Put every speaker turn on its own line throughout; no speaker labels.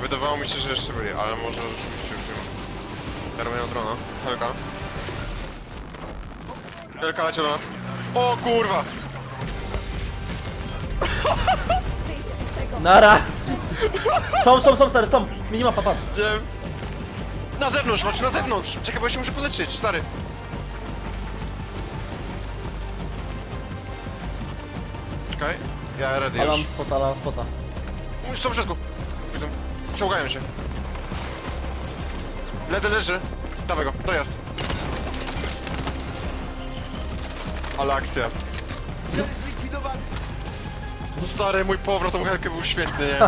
Wydawało mi się, że jeszcze byli, ale może rzeczywiście już nie ma. Teraz mają drona. Helka. Helka leci do nas. O kurwa!
Nara! Są, są, są, stary, są! Minimapa, patrz.
Wiem. Na zewnątrz, chodź na zewnątrz! Czekaj, bo ja się muszę poleczyć, stary. Czekaj. Ja ready już.
spota, alam spota.
Są w środku. Czołgają się. Ledy leży. Dawaj go, dojazd. Ale akcja. Stary, mój powrót tą helkę był świetny, nie?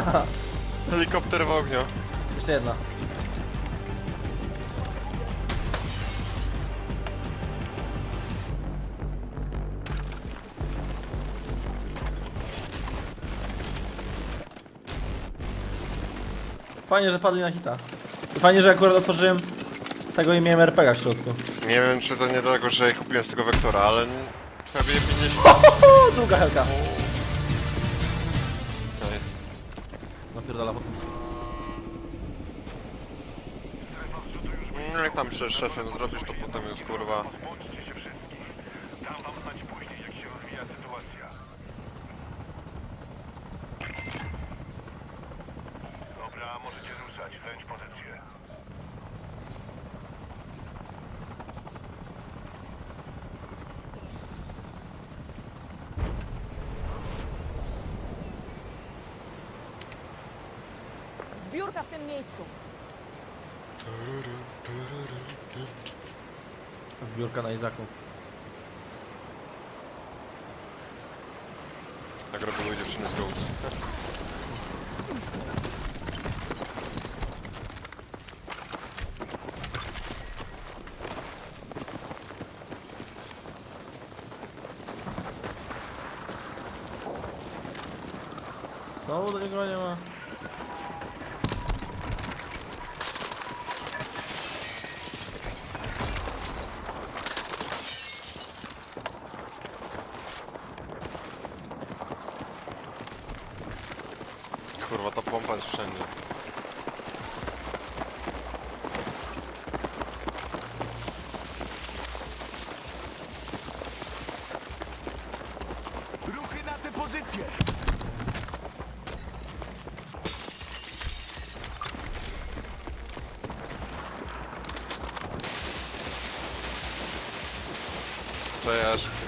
Helikopter w ogniu.
Jeszcze jedna. Fajnie, że padli na hita. I fajnie, że akurat otworzyłem tego i miałem RPG w środku.
Nie wiem, czy to nie dlatego, że kupiłem z tego wektora, ale... Bije 50.
O, długa helka.
To jest.
Napierdala.
No jak tam przed szefem zrobisz, to potem jest kurwa...
Zbiórka w tym miejscu.
Zbiórka na Izaku.
Tak robiły dziewczyny z Goats.
Znowu do niego nie ma.
Kurwa, ta pompa jest wszędzie.
Ruchy na tę pozycję!
Cześć.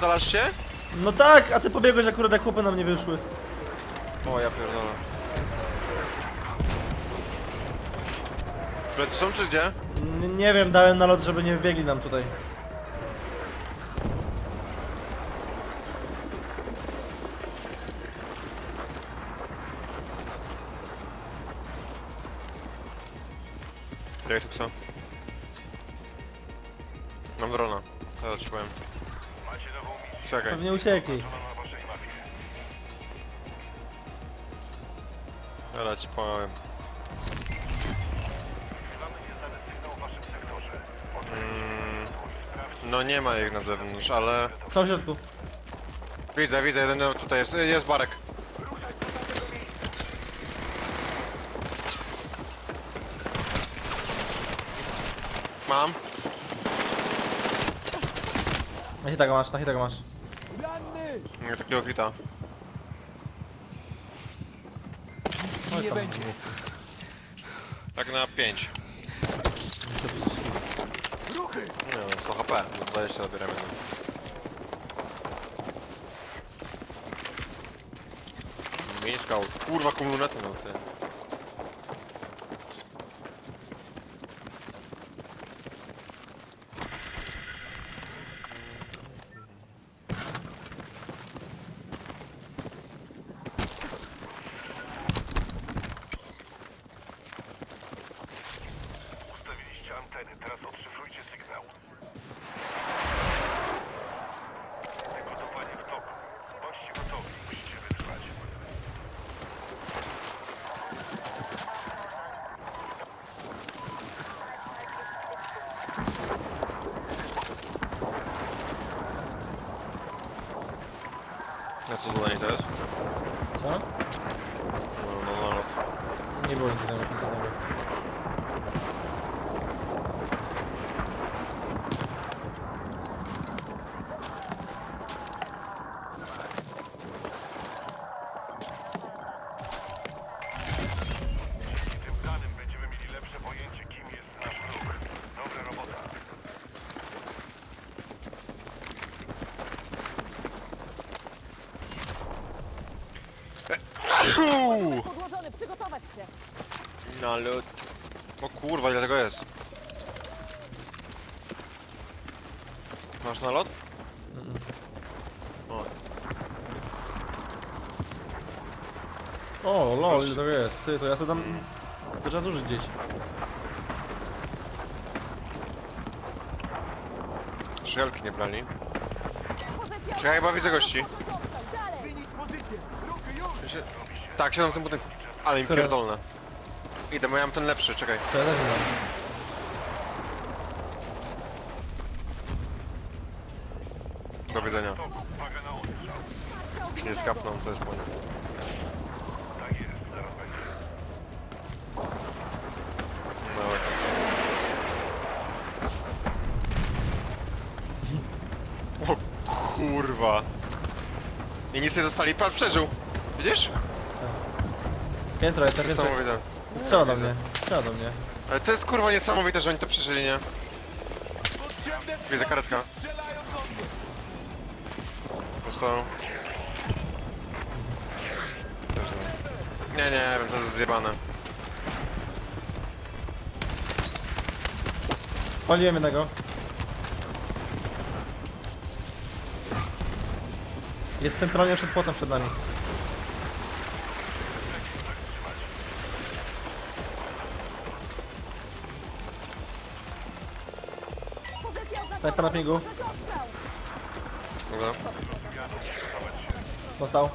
Pierdolasz się?
No tak, a ty pobiegłeś akurat jak chłopy nam nie wyszły.
O, ja pierdolę. Plecy są czy gdzie?
N nie wiem, dałem nalot, żeby nie wbiegli nam tutaj.
Jak to co?
Pewnie uciekli.
Teraz ci powiem. Mm, no nie ma ich na zewnątrz, ale...
Są w środku.
Widzę, widzę, jeden tutaj jest, jest barek. Mam.
Na hita go masz, na hita go masz.
Nie takiego hita.
Oj, tam.
Tak na 5.
Ruchy!
Nie no, 100 HP, do 20 zabieramy. Mieszkał, kurwa kumulunety no ty. A co zadanie teraz?
Co?
No, no, no.
Nie było nic tego napisanego.
Dzięki tym danym będziemy mieli lepsze pojęcie, kim jest nasz wróg. Dobra robota.
Uuu,
Podłożony, przygotować się.
Na lód. O kurwa, ile tego jest? Masz nalot?
Mm.
O,
O, lol, ile tego jest. Ty, to ja sobie dam... To trzeba zużyć gdzieś.
szelki nie brali.
Pozycja
Czekaj, chyba widzę gości. Sie- Tak, siedzą w tym budynku. Ale im
Które?
pierdolne. Idę, bo ja mam ten lepszy, czekaj.
To ja też dam.
Do widzenia.
Uwaga na odstrzał.
Nie skapną, to jest płonie.
Tak jest, zaraz będzie.
No, ale tam. O kurwa. I nic nie dostali, patrz, przeżył. Widzisz?
Piętro jest, piętro.
Niesamowite.
Strzela do mnie. Strzela do mnie.
Ale to jest kurwa niesamowite, że oni to przeżyli, nie? Widzę karetka. Dostał. Też nie. Nie, nie, to jest zjebane.
Paliłem jednego. Jest centralnie przed płotem przed nami. Snajper na pingu.
Dobra.
Dostał.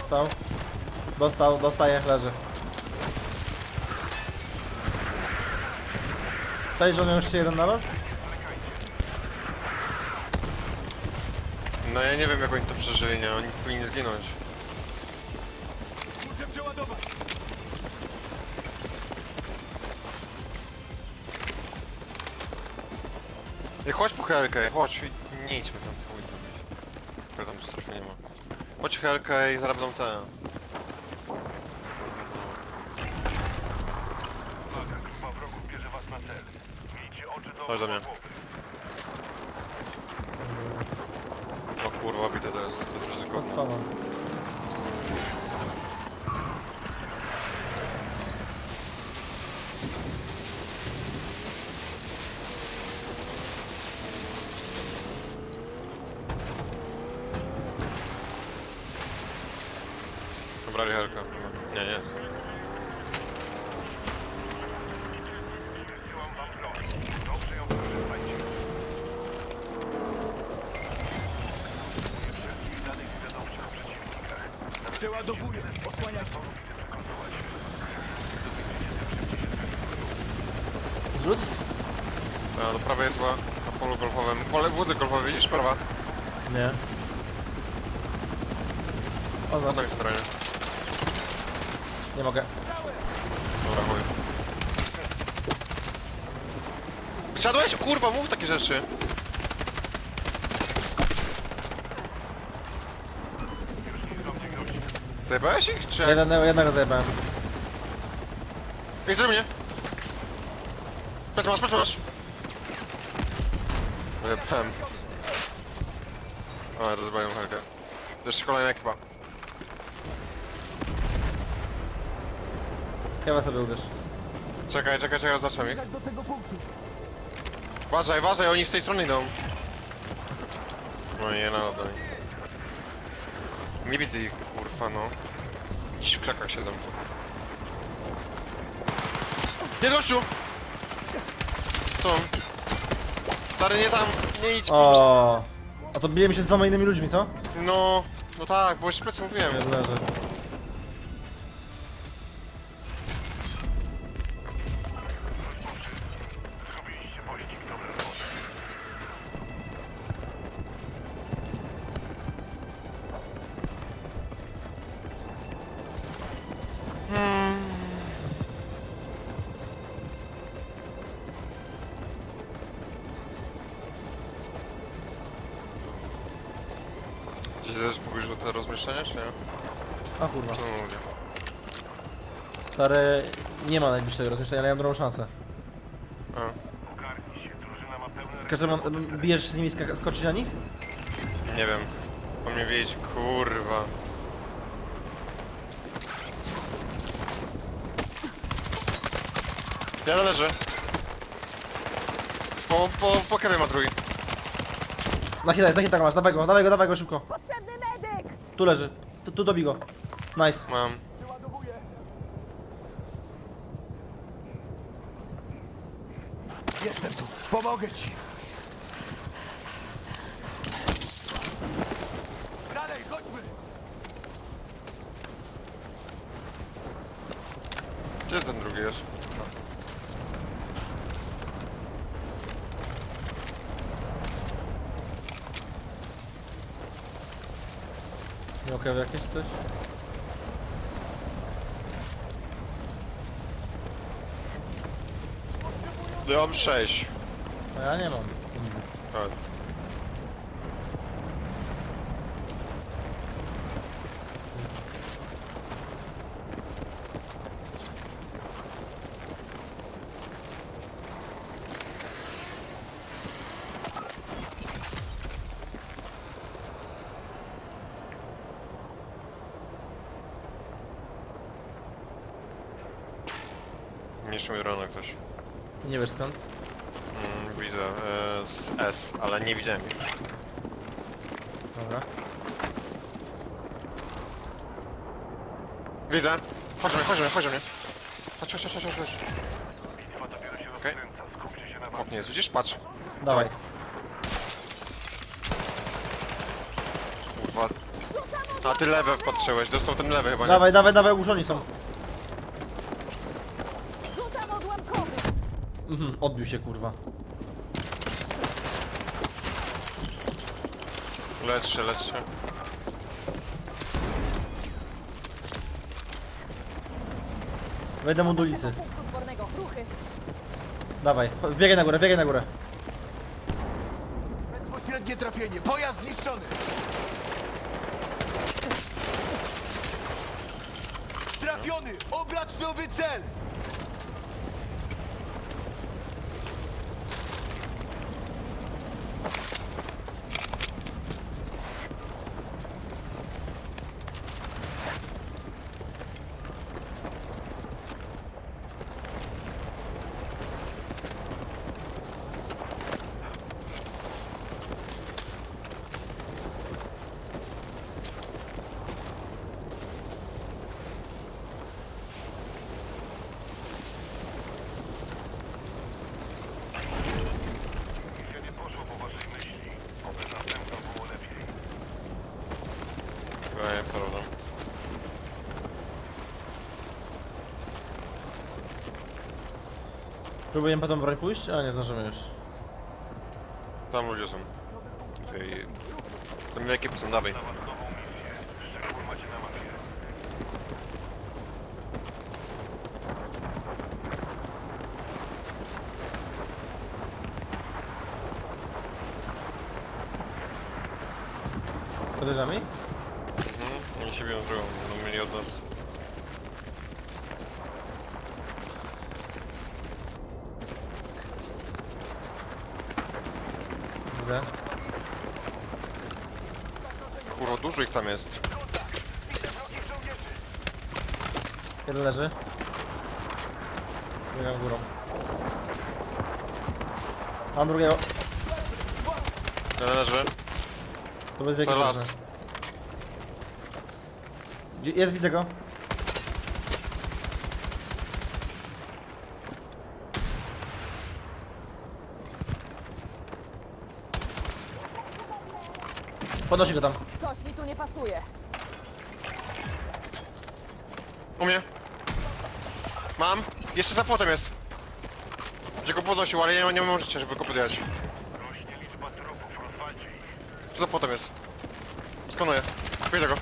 Dostał. Dostał, dostaje, leży. Cześć, miał jeszcze jeden nalot?
No ja nie wiem jak oni to przeżyli, nie? Oni powinni zginąć. Helkę, chodź i nie idźmy tam, chuj tam. Tylko tam strefy nie ma. Chodź helkę i zaraz będą te.
Uwaga, grupa wrogów bierze was na cel. Miejcie oczy do
Chodź do mnie.
głowy.
O kurwa, bite to jest, to jest ryzykowne. Brali helkę. Nie, nie.
Wysyłam wam broń. Dobrze ją wykorzystajcie. Wszystkich danych wiadomości o Przeładowuję. Osłaniajcie.
Rzuć?
A, do prawej jest chyba na polu golfowym. Pole wody golfowe, widzisz? Prawa.
Nie. O, za.
nami centralnie.
Nie mogę.
Dobra, chuj. Wysiadłeś? Kurwa, mów takie rzeczy. Zajebałeś ich? Czy...
Jeden, jednego zajebałem.
Ej, zrób mnie! Patrz masz, patrz masz! Wyjebałem. O, rozbawiam helkę. Jeszcze kolejna ekipa.
Chyba sobie uderz.
Czekaj, czekaj, czekaj, oznaczam ich. Uważaj, uważaj, oni z tej strony idą. No nie, no dobra. Nie widzę ich, kurwa, no. Gdzieś w krakach siedzą. Nie gościu! Tu. Stary, nie tam, nie idź.
O. A to bijemy się z dwoma innymi ludźmi, co?
No, no tak, bo już plecy mówiłem.
Nie leży.
Też mówisz o te rozmieszczenia, czy nie?
A kurwa.
Co mówię?
Stary, nie ma najbliższego rozmieszczenia, ale ja mam drugą szansę.
A.
Pełne
Skaczemy, bijesz z nimi, skaka- skoczyć na nich?
Nie wiem. Po mnie wiedzieć, kurwa. Ja leży. Po, po, po kewie ma drugi.
Na hita jest, na hita go masz, dawaj go, dawaj go, dawaj go szybko.
Potrzebny medyk!
Tu leży, tu, tu dobij go. Nice.
Mam.
Jestem tu, pomogę ci. Dalej, chodźmy.
Gdzie ten drugi jest?
Miał kewy jakieś coś?
Ja mam 6.
A ja nie mam.
Tak. Mniejszą ironę ktoś.
Nie wiesz skąd?
Mm, widzę. E, z S, ale nie widziałem ich.
Dobra.
Widzę. Chodź do mnie, chodź chodź. Chodź, chodź, chodź, chodź, chodź.
Bitwa dopiero się
Okej.
rozkręca, skupcie się na
Ok,
walce.
nie jest, widzisz? Patrz.
Dawaj.
Kurwa. A ty lewe wpatrzyłeś, dostał ten lewy chyba, nie?
Dawaj, dawaj, dawaj, uszoni są.
Rzucam odłamkowy!
Mhm, odbił się kurwa.
Lecz się, lecz się.
Wejdę mu do ulicy.
Punktu zbornego, ruchy!
Dawaj, biegaj na górę, biegaj na górę.
Bezpośrednie trafienie, pojazd zniszczony. Trafiony, obracz nowy cel.
Próbujemy po tą broń pójść? A nie zdążymy już.
Tam ludzie są. Tej... Tam ekipy są, dawaj.
Dla was nową misję. Szczegóły macie na mapie.
Podejrzamy?
Mhm, oni się biją z drugą, będą mieli od nas.
Widzę.
Kurwa, dużo ich tam jest.
Jeden leży. Biegam górą. Mam drugiego.
Jeden leży.
To wielkiej
To las.
leży. Gdzie- Jest, widzę go. Podnosi go tam.
Coś mi tu nie pasuje.
U mnie. Mam. Jeszcze za płotem jest. Że go podnosił, ale nie, nie mam życia, żeby go podjechać.
Rośnie liczba trupów, rozwalcie ich.
Co za płotem jest? Skanuję. Widzę go.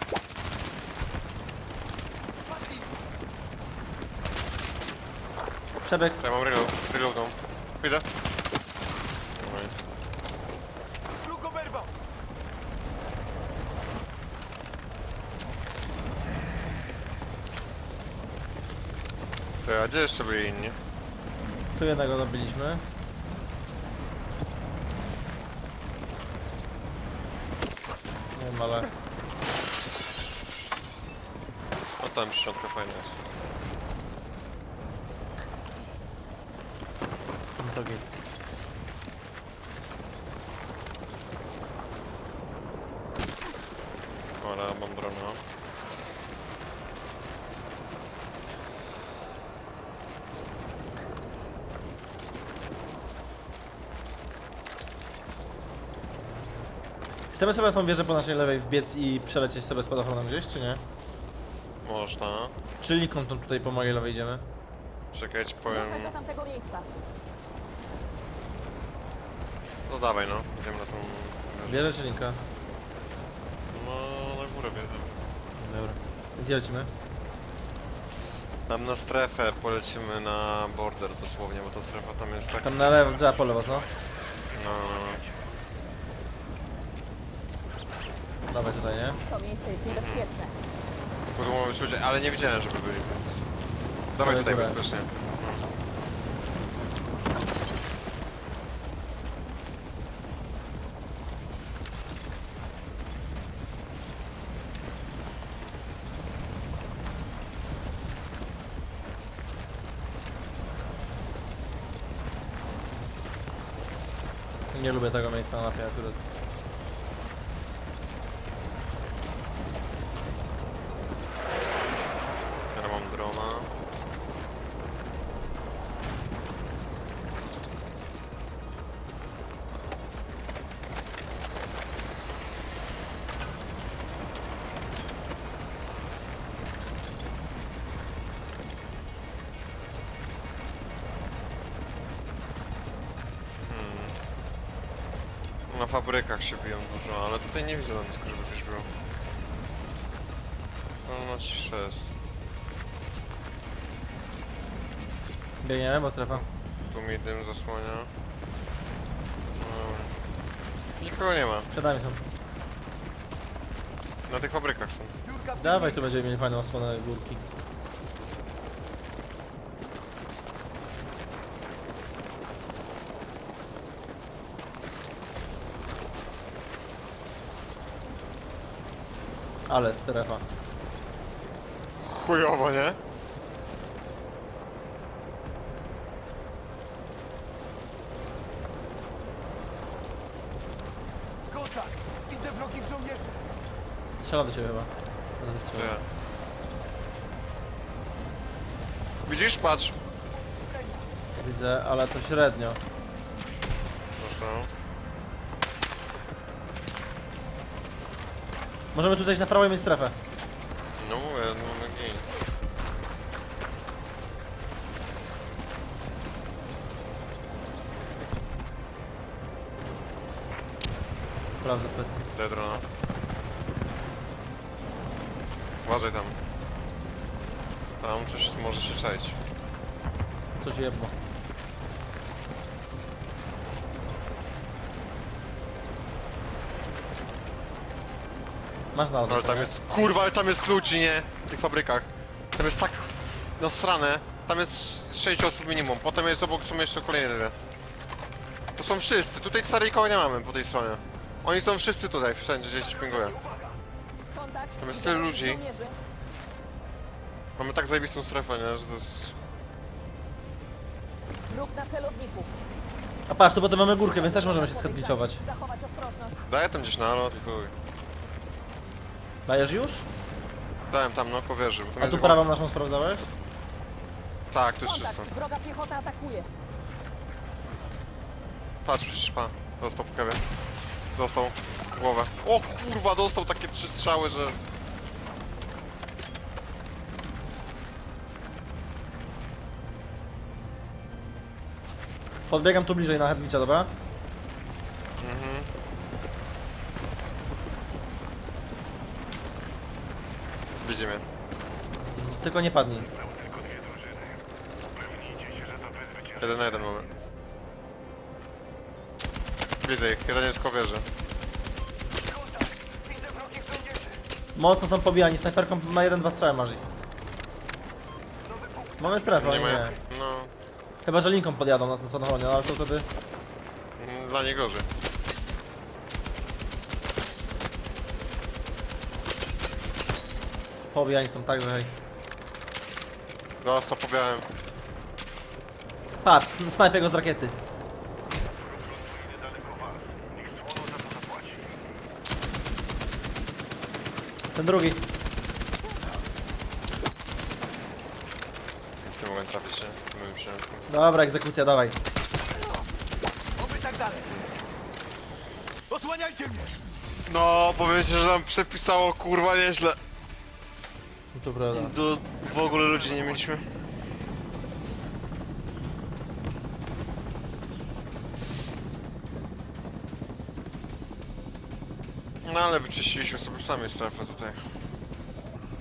Przebieg.
Ja mam reload. Reload no. Widzę. No nic.
Wróg oberwał!
To a gdzie jeszcze byli inni?
Tu jednego zabiliśmy. Nie wiem, ale...
O tam szczątka fajna jest.
To git.
Dobra, mam drona.
Chcemy sobie na tą wieżę po naszej lewej wbiec i przelecieć sobie spadochronem gdzieś, czy nie?
Można.
Czy linką tą tutaj po mojej lewej idziemy?
Czekajcie, powiem.
Ruszaj do tamtego miejsca.
No dawaj no, idziemy na tą...
Wieżę czy linka?
No, na górę wjeżdżam.
Dobra. Gdzie lecimy?
Tam na strefę polecimy na border dosłownie, bo ta strefa tam jest tak...
Tam na lewo, trzeba po lewo, co?
No,
Dawaj tutaj, nie?
To miejsce jest niebezpieczne.
mogą być ludzie, ale nie widziałem, żeby byli, więc... Dawaj tutaj
górę.
bezpiecznie.
Nie lubię tego miejsca na mapie akurat.
Fabrykach się biją dużo, ale tutaj nie widzę na blisko, żeby ktoś był. No na ciszę jest.
Biegniemy, bo strefa.
Tu mi dym zasłania. No. Nikogo nie ma.
Przed nami są.
Na tych fabrykach są.
Dawaj, tu będziemy mieli fajną osłonę górki. Ale strefa.
Chujowo, nie?
Kontakt! Widzę wrogich żołnierzy!
Strzela do ciebie chyba.
Widzisz? Patrz.
Widzę, ale to średnio.
Proszę.
Możemy tutaj na prawo mieć strefę.
No mówię, no mamy gin.
Sprawdzę plecy.
Daj drona. Uważaj tam. Tam coś może się czaić.
Coś jebło. Masz na
Ale tam jest... Kurwa, ale tam jest ludzi, nie? W tych fabrykach. Tam jest tak... Nasrane. Tam jest 6 osób minimum. Potem jest obok są jeszcze kolejne dwie. To są wszyscy. Tutaj starej koło nie mamy po tej stronie. Oni są wszyscy tutaj, wszędzie gdzieś pingują.
Kontakt.
Tam jest tyle ludzi. Mamy tak zajebistą strefę, nie? Że to jest...
Wróg na celowniku.
A patrz, tu potem mamy górkę, więc też możemy się skadliczować.
Zachować ostrożność.
Daję tam gdzieś nalot i chuj.
Dajesz już?
Dałem tam, no, po wieży. bo tam
A tu prawą naszą sprawdzałeś?
Tak, tu jest
Kontakt.
czysto.
Wroga piechota atakuje.
Patrz, przecież pa. To stop kewie. Dostał w głowę. O kurwa, dostał takie trzy strzały, że...
Podbiegam tu bliżej na Hedwicza, dobra?
Mhm. Widzimy.
Tylko nie padnij.
Jeden na jeden mamy. Widzę ich, jeden jest kowierzy.
Mocno są pobijani, snajperką na jeden, dwa strzały masz ich. Mamy strefę,
Nie
oni
ma...
nie.
No...
Chyba, że linką podjadą nas na samochodzie, no ale to wtedy...
mm, Dla nie gorzej.
Pobijani są tak, że hej.
Dostał, pobiałem.
Patrz, snajpię go z rakiety.
Niedaleko was. Niech słono za to zapłaci.
Ten drugi.
Nic nie mogłem trafić, nie? Mówiłem się.
Dobra, egzekucja, dawaj.
Oby tak dalej. Osłaniajcie mnie!
No, powiem ci, że nam przepisało kurwa nieźle.
No To prawda.
Do, w ogóle ludzi nie mieliśmy. No ale wyczyściliśmy sobie sami strefę tutaj.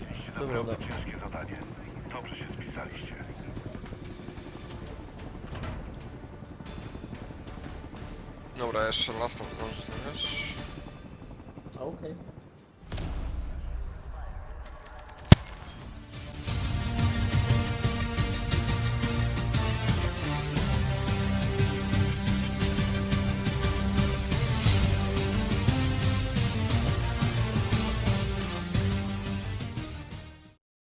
Mieliście
To
naprawdę
prawda.
ciężkie zadanie. Dobrze się spisaliście.
Dobra, jeszcze las tam zdążę znaleźć.
Okej.